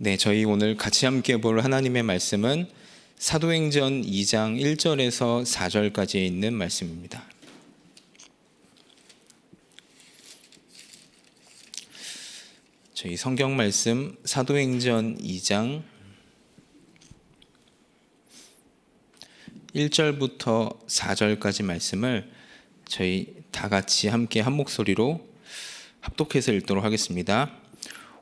네, 저희 오늘 같이 함께 볼 하나님의 말씀은 사도행전 2장 1절에서 4절까지에 있는 말씀입니다. 저희 성경 말씀 사도행전 2장 1절부터 4절까지 말씀을 저희 다 같이 함께 한 목소리로 합독해서 읽도록 하겠습니다.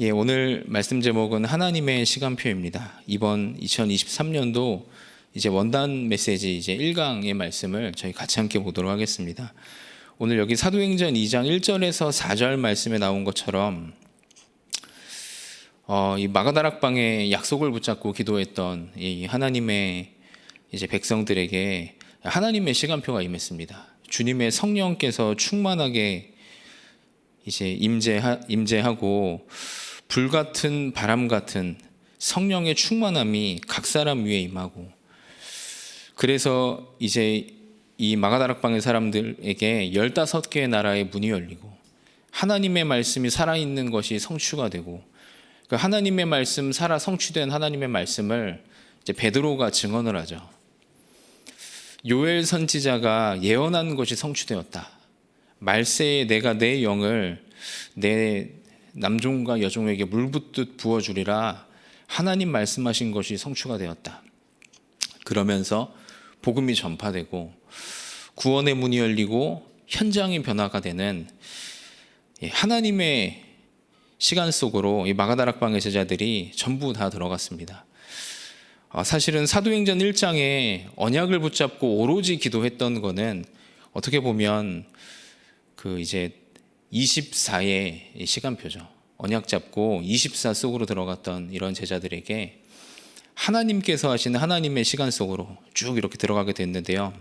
예, 오늘 말씀 제목은 하나님의 시간표입니다. 이번 2023년도 이제 원단 메시지 이제 1강의 말씀을 저희 같이 함께 보도록 하겠습니다. 오늘 여기 사도행전 2장 1절에서 4절 말씀에 나온 것처럼 어, 이 마가다락방에 약속을 붙잡고 기도했던 이 하나님의 이제 백성들에게 하나님의 시간표가 임했습니다. 주님의 성령께서 충만하게 이제 임재하, 임재하고 불 같은 바람 같은 성령의 충만함이 각 사람 위에 임하고 그래서 이제 이 마가다락방의 사람들에게 15개의 나라의 문이 열리고 하나님의 말씀이 살아있는 것이 성취가 되고 그 하나님의 말씀 살아 성취된 하나님의 말씀을 이제 베드로가 증언을 하죠. 요엘 선지자가 예언한 것이 성취되었다. 말세에 내가 내 영을 내 남종과 여종에게 물붓듯 부어주리라 하나님 말씀하신 것이 성취가 되었다. 그러면서 복음이 전파되고 구원의 문이 열리고 현장이 변화가 되는 하나님의 시간 속으로 이 마가다락방의 제자들이 전부 다 들어갔습니다. 아, 사실은 사도행전 1장에 언약을 붙잡고 오로지 기도했던 거는 어떻게 보면 그 이제 24의 시간표죠. 언약 잡고 24 속으로 들어갔던 이런 제자들에게 하나님께서 하시는 하나님의 시간 속으로 쭉 이렇게 들어가게 됐는데요.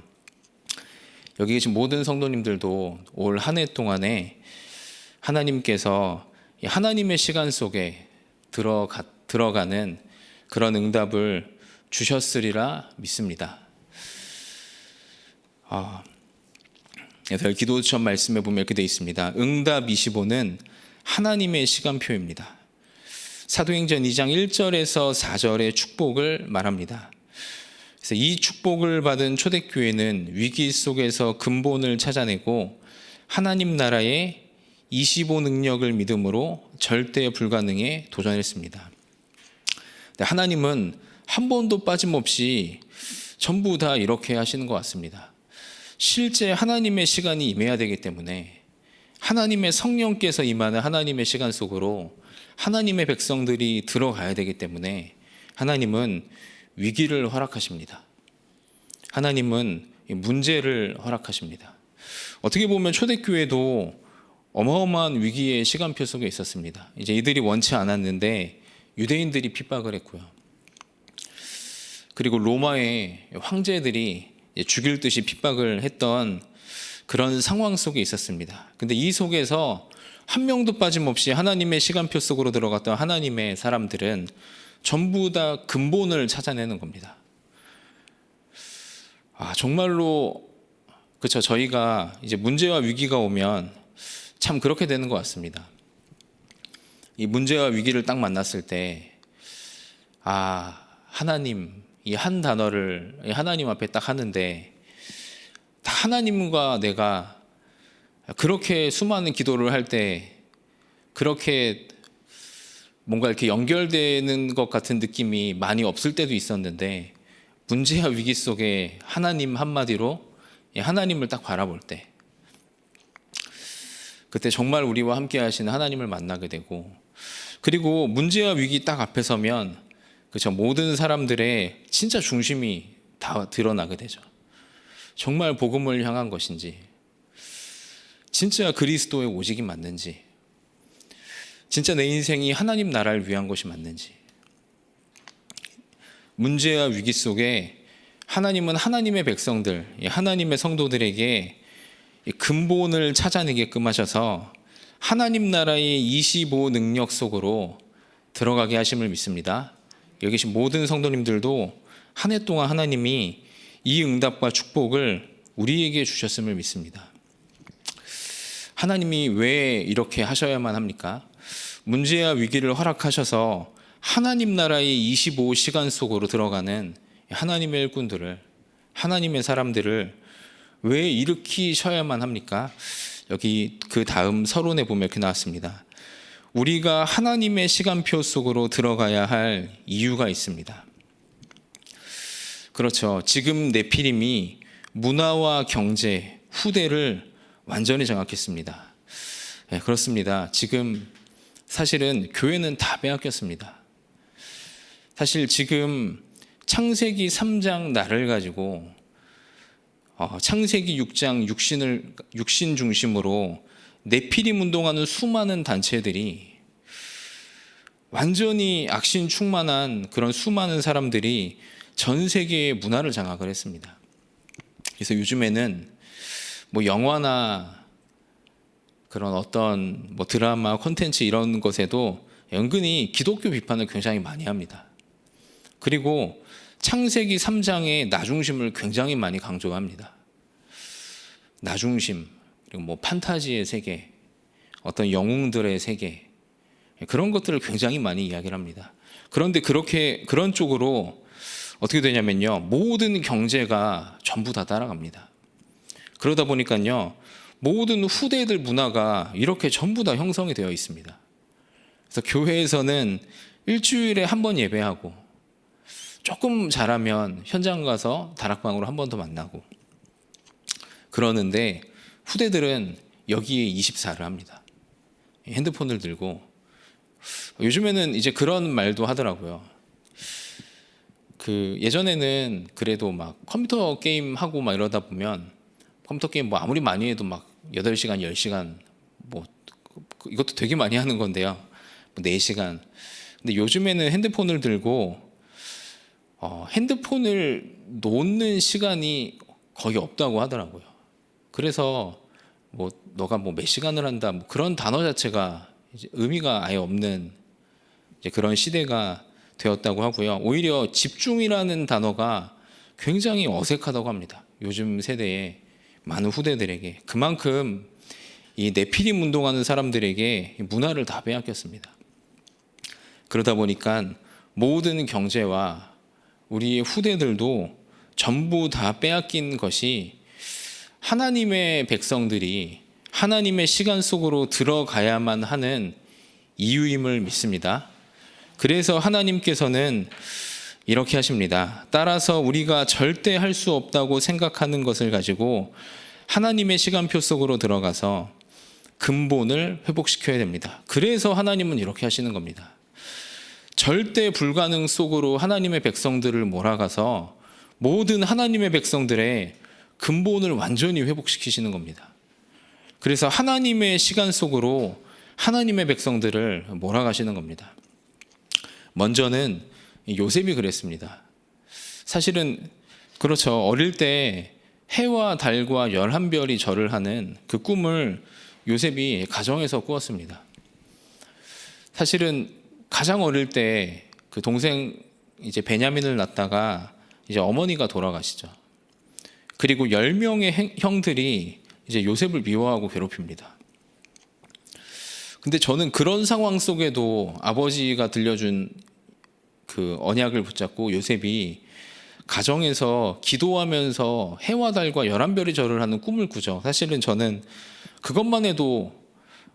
여기 계신 모든 성도님들도 올 한 해 동안에 하나님께서 하나님의 시간 속에 들어가, 들어가는 그런 응답을 주셨으리라 믿습니다. 아, 그래서 기도처 말씀에 보면 이렇게 되어 있습니다. 응답 25는 하나님의 시간표입니다. 사도행전 2장 1절에서 4절의 축복을 말합니다. 그래서 이 축복을 받은 초대교회는 위기 속에서 근본을 찾아내고 하나님 나라의 25 능력을 믿음으로 절대 불가능에 도전했습니다. 하나님은 한 번도 빠짐없이 전부 다 이렇게 하시는 것 같습니다. 실제 하나님의 시간이 임해야 되기 때문에 하나님의 성령께서 임하는 하나님의 시간 속으로 하나님의 백성들이 들어가야 되기 때문에 하나님은 위기를 허락하십니다. 하나님은 문제를 허락하십니다. 어떻게 보면 초대교회도 어마어마한 위기의 시간표 속에 있었습니다. 이제 이들이 원치 않았는데 유대인들이 핍박을 했고요. 그리고 로마의 황제들이 죽일 듯이 핍박을 했던 그런 상황 속에 있었습니다. 근데 이 속에서 한 명도 빠짐없이 하나님의 시간표 속으로 들어갔던 하나님의 사람들은 전부 다 근본을 찾아내는 겁니다. 아, 정말로 그렇죠. 저희가 이제 문제와 위기가 오면 참 그렇게 되는 것 같습니다. 이 문제와 위기를 딱 만났을 때, 아, 하나님, 이 한 단어를 하나님 앞에 딱 하는데, 하나님과 내가 그렇게 수많은 기도를 할 때, 그렇게 뭔가 이렇게 연결되는 것 같은 느낌이 많이 없을 때도 있었는데, 문제와 위기 속에 하나님 한마디로 하나님을 딱 바라볼 때, 그때 정말 우리와 함께 하시는 하나님을 만나게 되고 그리고 문제와 위기 딱 앞에 서면 그죠 모든 사람들의 진짜 중심이 다 드러나게 되죠. 정말 복음을 향한 것인지 진짜 그리스도의 오직이 맞는지 진짜 내 인생이 하나님 나라를 위한 것이 맞는지. 문제와 위기 속에 하나님은 하나님의 백성들, 이 하나님의 성도들에게 이 근본을 찾아내게끔 하셔서 하나님 나라의 25 능력 속으로 들어가게 하심을 믿습니다. 여기 계신 모든 성도님들도 한 해 동안 하나님이 이 응답과 축복을 우리에게 주셨음을 믿습니다. 하나님이 왜 이렇게 하셔야만 합니까? 문제와 위기를 허락하셔서 하나님 나라의 25시간 속으로 들어가는 하나님의 일꾼들을 하나님의 사람들을 왜 일으키셔야만 합니까? 여기 그 다음 서론에 보면 이렇게 나왔습니다. 우리가 하나님의 시간표 속으로 들어가야 할 이유가 있습니다. 그렇죠. 지금 네피림이 문화와 경제, 후대를 완전히 장악했습니다. 네, 그렇습니다. 지금 사실은 교회는 다 빼앗겼습니다. 사실 지금 창세기 3장 나를 가지고 어, 창세기 6장 육신을 육신 중심으로 네피림 운동하는 수많은 단체들이 완전히 악신 충만한 그런 수많은 사람들이 전 세계의 문화를 장악을 했습니다. 그래서 요즘에는 뭐 영화나 그런 어떤 뭐 드라마, 콘텐츠 이런 것에도 은근히 기독교 비판을 굉장히 많이 합니다. 그리고 창세기 3장의 나중심을 굉장히 많이 강조합니다. 나중심, 그리고 뭐 판타지의 세계, 어떤 영웅들의 세계, 그런 것들을 굉장히 많이 이야기를 합니다. 그런데 그렇게, 그런 쪽으로 어떻게 되냐면요. 모든 경제가 전부 다 따라갑니다. 그러다 보니까요. 모든 후대들 문화가 이렇게 전부 다 형성이 되어 있습니다. 그래서 교회에서는 일주일에 한 번 예배하고 조금 잘하면 현장 가서 다락방으로 한 번 더 만나고 그러는데 후대들은 여기에 24를 합니다. 핸드폰을 들고 요즘에는 이제 그런 말도 하더라고요. 그 예전에는 그래도 막 컴퓨터 게임 하고 막 이러다 보면 컴퓨터 게임 뭐 아무리 많이 해도 막 8시간, 10시간 뭐 이것도 되게 많이 하는 건데요. 뭐 4시간. 근데 요즘에는 핸드폰을 들고 어, 핸드폰을 놓는 시간이 거의 없다고 하더라고요. 그래서 뭐 너가 뭐 몇 시간을 한다 뭐 그런 단어 자체가 의미가 아예 없는 그런 시대가 되었다고 하고요. 오히려 집중이라는 단어가 굉장히 어색하다고 합니다. 요즘 세대에 많은 후대들에게 그만큼 이 네피림 운동하는 사람들에게 문화를 다 빼앗겼습니다. 그러다 보니까 모든 경제와 우리의 후대들도 전부 다 빼앗긴 것이 하나님의 백성들이 하나님의 시간 속으로 들어가야만 하는 이유임을 믿습니다. 그래서 하나님께서는 이렇게 하십니다. 따라서 우리가 절대 할 수 없다고 생각하는 것을 가지고 하나님의 시간표 속으로 들어가서 근본을 회복시켜야 됩니다. 그래서 하나님은 이렇게 하시는 겁니다. 절대 불가능 속으로 하나님의 백성들을 몰아가서 모든 하나님의 백성들의 근본을 완전히 회복시키시는 겁니다. 그래서 하나님의 시간 속으로 하나님의 백성들을 몰아가시는 겁니다. 먼저는 요셉이 그랬습니다. 사실은 그렇죠. 어릴 때 해와 달과 열한 별이 절을 하는 그 꿈을 요셉이 가정에서 꾸었습니다. 사실은 가장 어릴 때 그 동생 이제 베냐민을 낳다가 이제 어머니가 돌아가시죠. 그리고 열 명의 형들이 이제 요셉을 미워하고 괴롭힙니다. 근데 저는 그런 상황 속에도 아버지가 들려준 그 언약을 붙잡고 요셉이 가정에서 기도하면서 해와 달과 열한 별이 절을 하는 꿈을 꾸죠. 사실은 저는 그것만 해도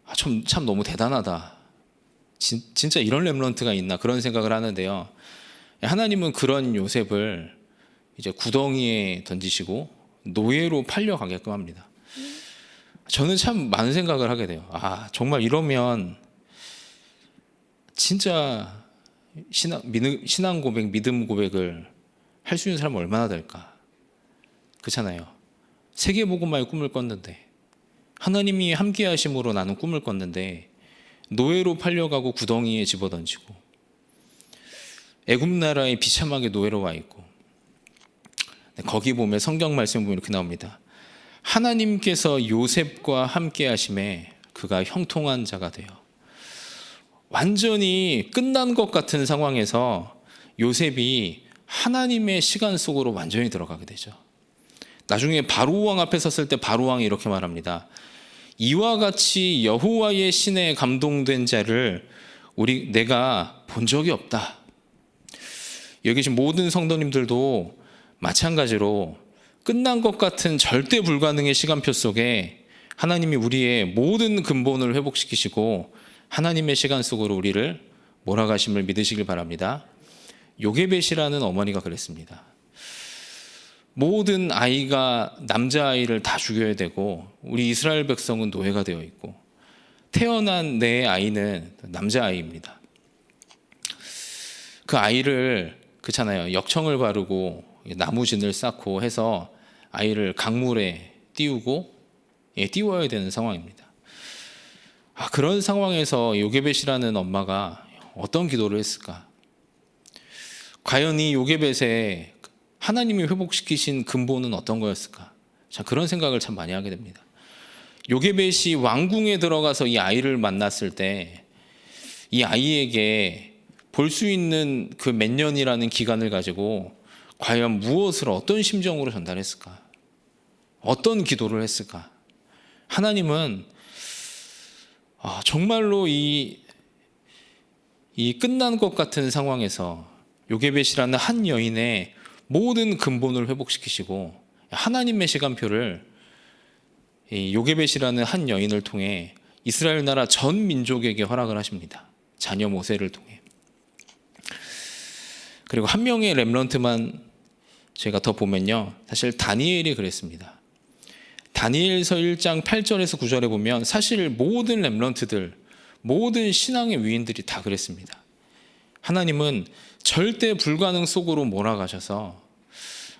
아, 참, 참 너무 대단하다. 진, 진짜 이런 렘런트가 있나 그런 생각을 하는데요. 하나님은 그런 요셉을 이제 구덩이에 던지시고 노예로 팔려가게끔 합니다. 저는 참 많은 생각을 하게 돼요. 아, 정말 이러면 진짜 신앙, 신앙 고백, 믿음 고백을 할 수 있는 사람은 얼마나 될까? 그렇잖아요. 세계복음화의 꿈을 꿨는데 하나님이 함께 하심으로 나는 꿈을 꿨는데 노예로 팔려가고 구덩이에 집어던지고 애굽 나라에 비참하게 노예로 와 있고 네, 거기 보면 성경 말씀 보면 이렇게 나옵니다. 하나님께서 요셉과 함께 하심에 그가 형통한 자가 되어 완전히 끝난 것 같은 상황에서 요셉이 하나님의 시간 속으로 완전히 들어가게 되죠. 나중에 바로 왕 앞에 섰을 때 바로 왕이 이렇게 말합니다. 이와 같이 여호와의 신에 감동된 자를 우리 내가 본 적이 없다. 여기 계신 모든 성도님들도 마찬가지로 끝난 것 같은 절대 불가능의 시간표 속에 하나님이 우리의 모든 근본을 회복시키시고 하나님의 시간 속으로 우리를 몰아가심을 믿으시길 바랍니다. 요게벳이라는 어머니가 그랬습니다. 모든 아이가 남자아이를 다 죽여야 되고 우리 이스라엘 백성은 노예가 되어 있고 태어난 내 아이는 남자아이입니다. 그 아이를 그렇잖아요. 역청을 바르고 나무진을 쌓고 해서 아이를 강물에 띄우고 예, 띄워야 되는 상황입니다. 아, 그런 상황에서 요게벳이라는 엄마가 어떤 기도를 했을까? 과연 이 요게벳에 하나님이 회복시키신 근본은 어떤 거였을까? 자, 그런 생각을 참 많이 하게 됩니다. 요게벳이 왕궁에 들어가서 이 아이를 만났을 때 이 아이에게 볼 수 있는 그 몇 년이라는 기간을 가지고 과연 무엇을 어떤 심정으로 전달했을까? 어떤 기도를 했을까? 하나님은 아, 정말로 이, 이 끝난 것 같은 상황에서 요게벳이라는 한 여인의 모든 근본을 회복시키시고 하나님의 시간표를 이 요게벳이라는 한 여인을 통해 이스라엘 나라 전 민족에게 허락을 하십니다. 자녀 모세를 통해. 그리고 한 명의 렘런트만 제가 더 보면요. 사실 다니엘이 그랬습니다. 다니엘서 1장 8절에서 9절에 보면 사실 모든 렘런트들, 모든 신앙의 위인들이 다 그랬습니다. 하나님은 절대 불가능 속으로 몰아가셔서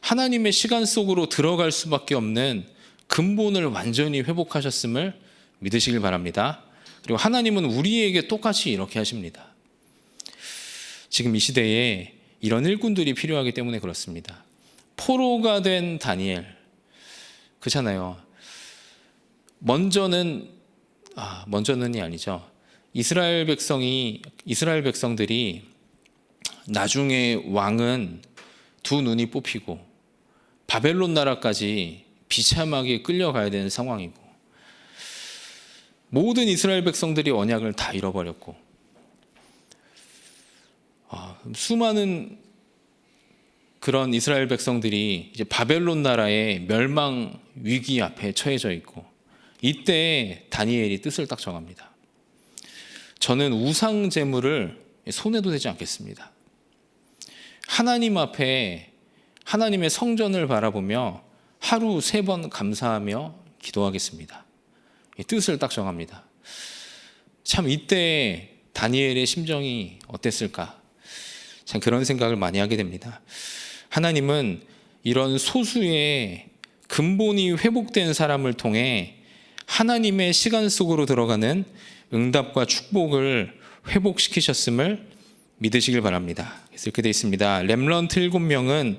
하나님의 시간 속으로 들어갈 수밖에 없는 근본을 완전히 회복하셨음을 믿으시길 바랍니다. 그리고 하나님은 우리에게 똑같이 이렇게 하십니다. 지금 이 시대에 이런 일꾼들이 필요하기 때문에 그렇습니다. 포로가 된 다니엘. 그렇잖아요. 먼저는 아, 먼저는이 아니죠. 이스라엘 백성이 이스라엘 백성들이 나중에 왕은 두 눈이 뽑히고 바벨론 나라까지 비참하게 끌려가야 되는 상황이고 모든 이스라엘 백성들이 언약을 다 잃어버렸고 아, 수많은 그런 이스라엘 백성들이 이제 바벨론 나라의 멸망 위기 앞에 처해져 있고 이때 다니엘이 뜻을 딱 정합니다. 저는 우상 제물을 손해도 되지 않겠습니다. 하나님 앞에 하나님의 성전을 바라보며 하루 세 번 감사하며 기도하겠습니다. 뜻을 딱 정합니다. 참 이때 다니엘의 심정이 어땠을까? 참 그런 생각을 많이 하게 됩니다. 하나님은 이런 소수의 근본이 회복된 사람을 통해 하나님의 시간 속으로 들어가는 응답과 축복을 회복시키셨음을 믿으시길 바랍니다. 이렇게 되어 있습니다. 렘런트 7명은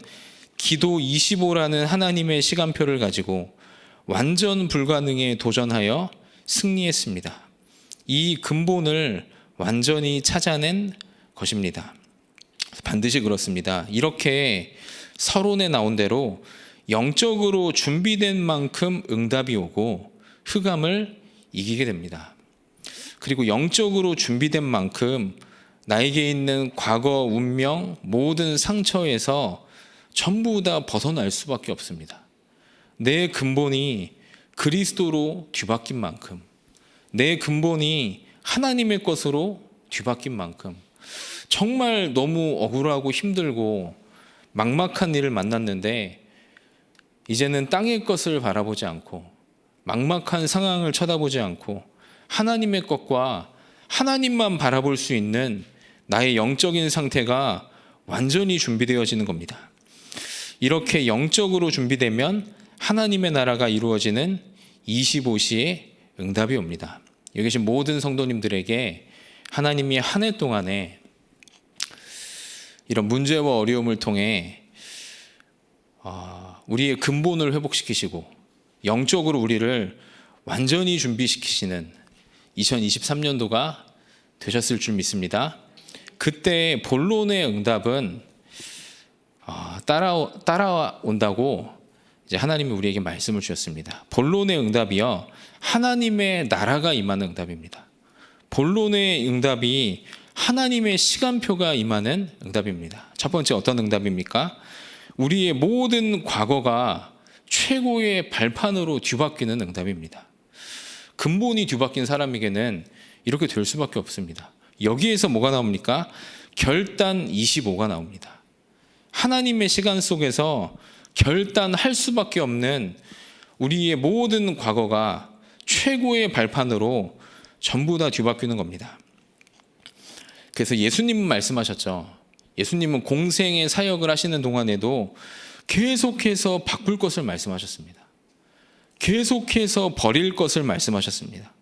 기도 25라는 하나님의 시간표를 가지고 완전 불가능에 도전하여 승리했습니다. 이 근본을 완전히 찾아낸 것입니다. 반드시 그렇습니다. 이렇게 서론에 나온 대로 영적으로 준비된 만큼 응답이 오고 흑암을 이기게 됩니다. 그리고 영적으로 준비된 만큼 나에게 있는 과거 운명 모든 상처에서 전부 다 벗어날 수밖에 없습니다. 내 근본이 그리스도로 뒤바뀐 만큼, 내 근본이 하나님의 것으로 뒤바뀐 만큼, 정말 너무 억울하고 힘들고 막막한 일을 만났는데, 이제는 땅의 것을 바라보지 않고, 막막한 상황을 쳐다보지 않고, 하나님의 것과 하나님만 바라볼 수 있는 나의 영적인 상태가 완전히 준비되어지는 겁니다. 이렇게 영적으로 준비되면 하나님의 나라가 이루어지는 25시에 응답이 옵니다. 여기 계신 모든 성도님들에게 하나님이 한 해 동안에 이런 문제와 어려움을 통해 아, 우리의 근본을 회복시키시고 영적으로 우리를 완전히 준비시키시는 2023년도가 되셨을 줄 믿습니다. 그때 본론의 응답은 아, 따라 따라온다고 이제 하나님이 우리에게 말씀을 주셨습니다. 본론의 응답이요 하나님의 나라가 임하는 응답입니다. 본론의 응답이 하나님의 시간표가 임하는 응답입니다. 첫 번째 어떤 응답입니까? 우리의 모든 과거가 최고의 발판으로 뒤바뀌는 응답입니다. 근본이 뒤바뀐 사람에게는 이렇게 될 수밖에 없습니다. 여기에서 뭐가 나옵니까? 결단 25가 나옵니다. 하나님의 시간 속에서 결단할 수밖에 없는 우리의 모든 과거가 최고의 발판으로 전부 다 뒤바뀌는 겁니다. 그래서 예수님은 말씀하셨죠. 예수님은 공생의 사역을 하시는 동안에도 계속해서 바꿀 것을 말씀하셨습니다. 계속해서 버릴 것을 말씀하셨습니다.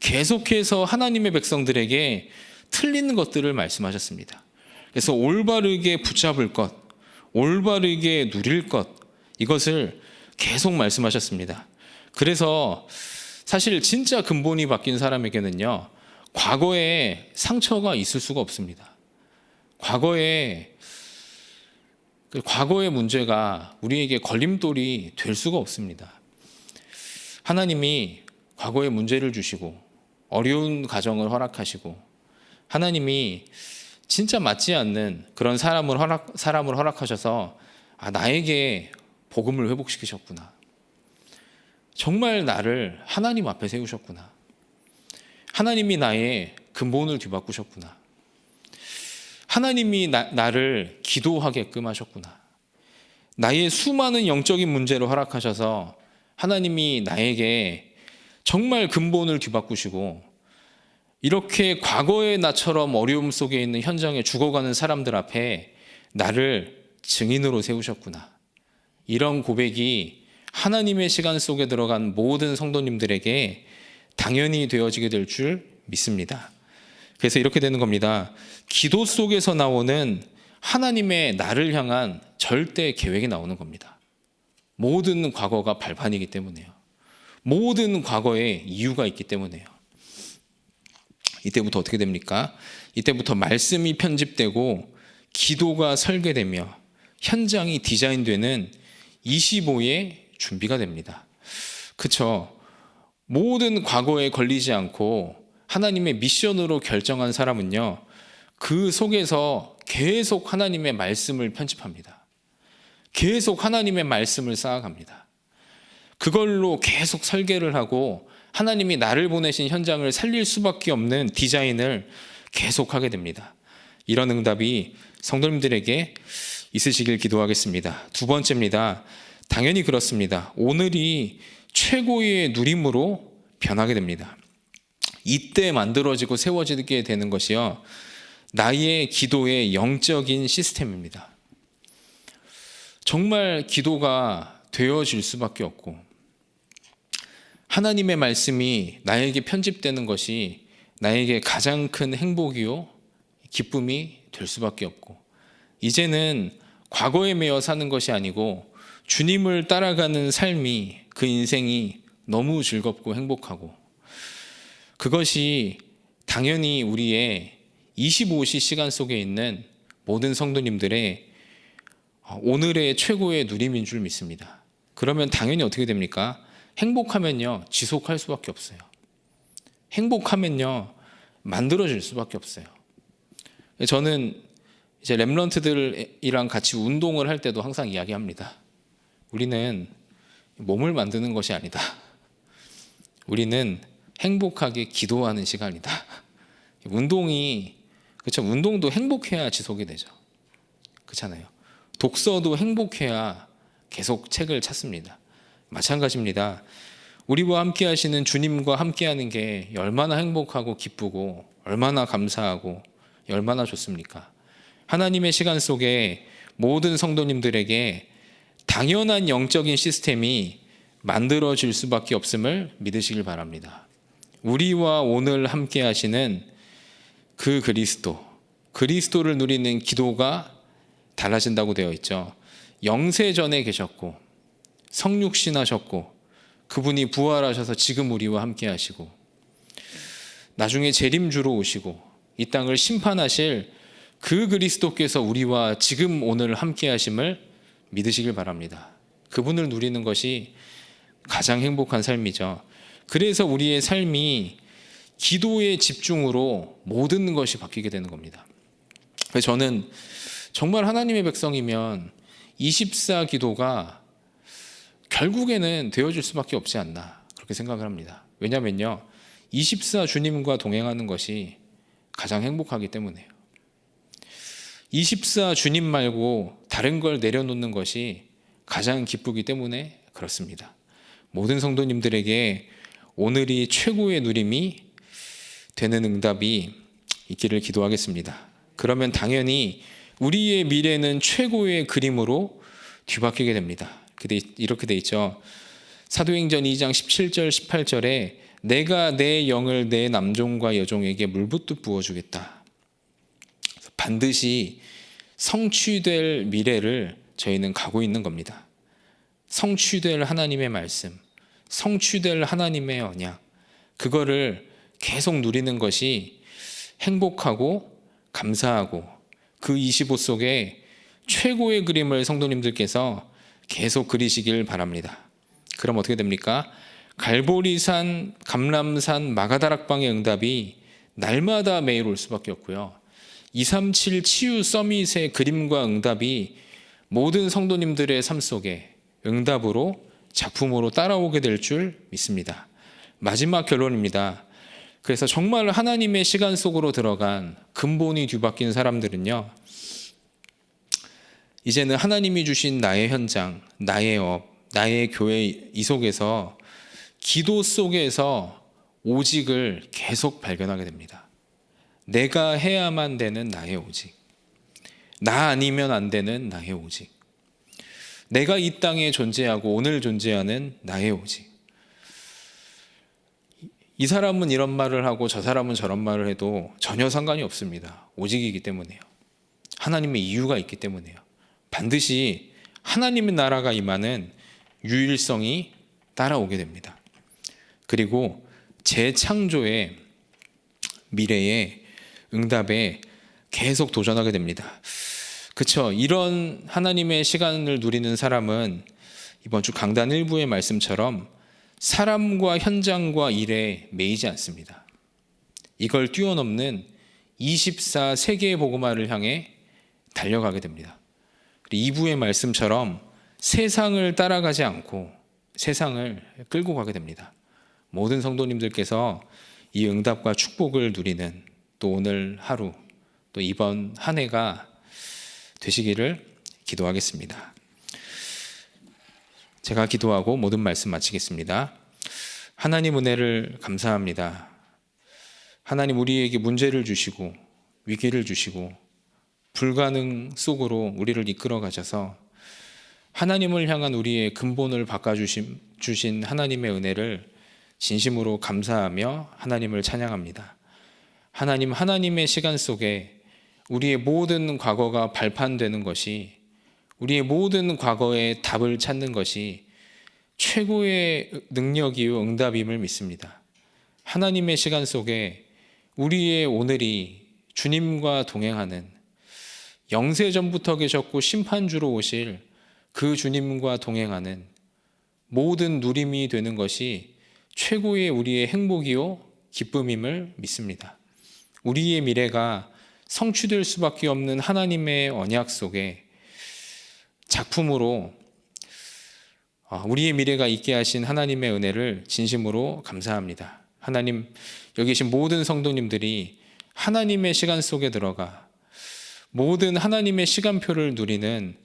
계속해서 하나님의 백성들에게 틀린 것들을 말씀하셨습니다. 그래서 올바르게 붙잡을 것, 올바르게 누릴 것, 이것을 계속 말씀하셨습니다. 그래서 사실 진짜 근본이 바뀐 사람에게는요, 과거에 상처가 있을 수가 없습니다. 과거에 그 과거의 문제가 우리에게 걸림돌이 될 수가 없습니다. 하나님이 과거의 문제를 주시고 어려운 가정을 허락하시고 하나님이 진짜 맞지 않는 그런 사람을 허락 사람을 허락하셔서 아 나에게 복음을 회복시키셨구나. 정말 나를 하나님 앞에 세우셨구나. 하나님이 나의 근본을 뒤바꾸셨구나. 하나님이 나, 나를 기도하게끔 하셨구나. 나의 수많은 영적인 문제를 허락하셔서 하나님이 나에게 정말 근본을 뒤바꾸시고 이렇게 과거의 나처럼 어려움 속에 있는 현장에 죽어가는 사람들 앞에 나를 증인으로 세우셨구나. 이런 고백이 하나님의 시간 속에 들어간 모든 성도님들에게 당연히 되어지게 될 줄 믿습니다. 그래서 이렇게 되는 겁니다. 기도 속에서 나오는 하나님의 나를 향한 절대 계획이 나오는 겁니다. 모든 과거가 발판이기 때문에요. 모든 과거에 이유가 있기 때문에요. 이때부터 어떻게 됩니까? 이때부터 말씀이 편집되고 기도가 설계되며 현장이 디자인되는 25의 준비가 됩니다. 그쵸? 모든 과거에 걸리지 않고 하나님의 미션으로 결정한 사람은요, 그 속에서 계속 하나님의 말씀을 편집합니다. 계속 하나님의 말씀을 쌓아갑니다. 그걸로 계속 설계를 하고 하나님이 나를 보내신 현장을 살릴 수밖에 없는 디자인을 계속하게 됩니다. 이런 응답이 성도님들에게 있으시길 기도하겠습니다. 두 번째입니다. 당연히 그렇습니다. 오늘이 최고의 누림으로 변하게 됩니다. 이때 만들어지고 세워지게 되는 것이요. 나의 기도의 영적인 시스템입니다. 정말 기도가 되어질 수밖에 없고, 하나님의 말씀이 나에게 편집되는 것이 나에게 가장 큰 행복이요, 기쁨이 될 수밖에 없고, 이제는 과거에 매여 사는 것이 아니고, 주님을 따라가는 삶이 그 인생이 너무 즐겁고 행복하고 그것이 당연히 우리의 25시 시간 속에 있는 모든 성도님들의 오늘의 최고의 누림인 줄 믿습니다. 그러면 당연히 어떻게 됩니까? 행복하면요, 지속할 수밖에 없어요. 행복하면요, 만들어질 수밖에 없어요. 저는 이제 랩런트들이랑 같이 운동을 할 때도 항상 이야기합니다. 우리는 몸을 만드는 것이 아니다. 우리는 행복하게 기도하는 시간이다. 운동이 그렇죠. 운동도 행복해야 지속이 되죠. 그렇잖아요. 독서도 행복해야 계속 책을 찾습니다. 마찬가지입니다. 우리와 함께 하시는 주님과 함께 하는 게 얼마나 행복하고 기쁘고 얼마나 감사하고 얼마나 좋습니까? 하나님의 시간 속에 모든 성도님들에게 당연한 영적인 시스템이 만들어질 수밖에 없음을 믿으시길 바랍니다. 우리와 오늘 함께 하시는 그 그리스도, 그리스도를 누리는 기도가 달라진다고 되어 있죠. 영세 전에 계셨고, 성육신 하셨고, 그분이 부활하셔서 지금 우리와 함께 하시고, 나중에 재림주로 오시고, 이 땅을 심판하실 그 그리스도께서 우리와 지금 오늘 함께 하심을 믿으시길 바랍니다. 그분을 누리는 것이 가장 행복한 삶이죠. 그래서 우리의 삶이 기도의 집중으로 모든 것이 바뀌게 되는 겁니다. 그래서 저는 정말 하나님의 백성이면 24 기도가 결국에는 되어질 수밖에 없지 않나 그렇게 생각을 합니다. 왜냐면요. 24 주님과 동행하는 것이 가장 행복하기 때문에요. 24 주님 말고 다른 걸 내려놓는 것이 가장 기쁘기 때문에 그렇습니다. 모든 성도님들에게 오늘이 최고의 누림이 되는 응답이 있기를 기도하겠습니다. 그러면 당연히 우리의 미래는 최고의 그림으로 뒤바뀌게 됩니다. 이렇게 돼 있죠. 사도행전 2장 17절 18절에 내가 내 영을 내 남종과 여종에게 물붓듯 부어주겠다. 반드시 성취될 미래를 저희는 가고 있는 겁니다. 성취될 하나님의 말씀, 성취될 하나님의 언약, 그거를 계속 누리는 것이 행복하고 감사하고 그 25 속에 최고의 그림을 성도님들께서 계속 그리시길 바랍니다. 그럼 어떻게 됩니까? 갈보리산, 감람산, 마가다락방의 응답이 날마다 매일 올 수밖에 없고요. 237 치유 서밋의 그림과 응답이 모든 성도님들의 삶 속에 응답으로 작품으로 따라오게 될 줄 믿습니다. 마지막 결론입니다. 그래서 정말 하나님의 시간 속으로 들어간 근본이 뒤바뀐 사람들은요. 이제는 하나님이 주신 나의 현장, 나의 업, 나의 교회 이 속에서 기도 속에서 오직을 계속 발견하게 됩니다. 내가 해야만 되는 나의 오직. 나 아니면 안 되는 나의 오직. 내가 이 땅에 존재하고 오늘 존재하는 나의 오직. 이 사람은 이런 말을 하고 저 사람은 저런 말을 해도 전혀 상관이 없습니다. 오직이기 때문에요. 하나님의 이유가 있기 때문에요. 반드시 하나님의 나라가 임하는 유일성이 따라오게 됩니다. 그리고 재창조의 미래의 응답에 계속 도전하게 됩니다. 그렇죠. 이런 하나님의 시간을 누리는 사람은 이번 주 강단 일부의 말씀처럼 사람과 현장과 일에 매이지 않습니다. 이걸 뛰어넘는 24 세계의 복음화를 향해 달려가게 됩니다. 2부의 말씀처럼 세상을 따라가지 않고 세상을 끌고 가게 됩니다. 모든 성도님들께서 이 응답과 축복을 누리는 또 오늘 하루 또 이번 한 해가 되시기를 기도하겠습니다. 제가 기도하고 모든 말씀 마치겠습니다. 하나님 은혜를 감사합니다. 하나님 우리에게 문제를 주시고 위기를 주시고 불가능 속으로 우리를 이끌어 가셔서 하나님을 향한 우리의 근본을 바꿔주신 주신 하나님의 은혜를 진심으로 감사하며 하나님을 찬양합니다. 하나님, 하나님의 시간 속에 우리의 모든 과거가 발판되는 것이 우리의 모든 과거의 답을 찾는 것이 최고의 능력이요 응답임을 믿습니다. 하나님의 시간 속에 우리의 오늘이 주님과 동행하는 영세 전부터 계셨고 심판주로 오실 그 주님과 동행하는 모든 누림이 되는 것이 최고의 우리의 행복이요 기쁨임을 믿습니다. 우리의 미래가 성취될 수밖에 없는 하나님의 언약 속에 작품으로 아, 우리의 미래가 있게 하신 하나님의 은혜를 진심으로 감사합니다. 하나님, 여기 계신 모든 성도님들이 하나님의 시간 속에 들어가 모든 하나님의 시간표를 누리는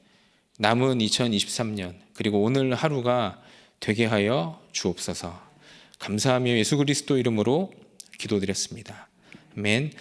남은 2023년 그리고 오늘 하루가 되게 하여 주옵소서. 감사하며 예수 그리스도 이름으로 기도드렸습니다. 아멘.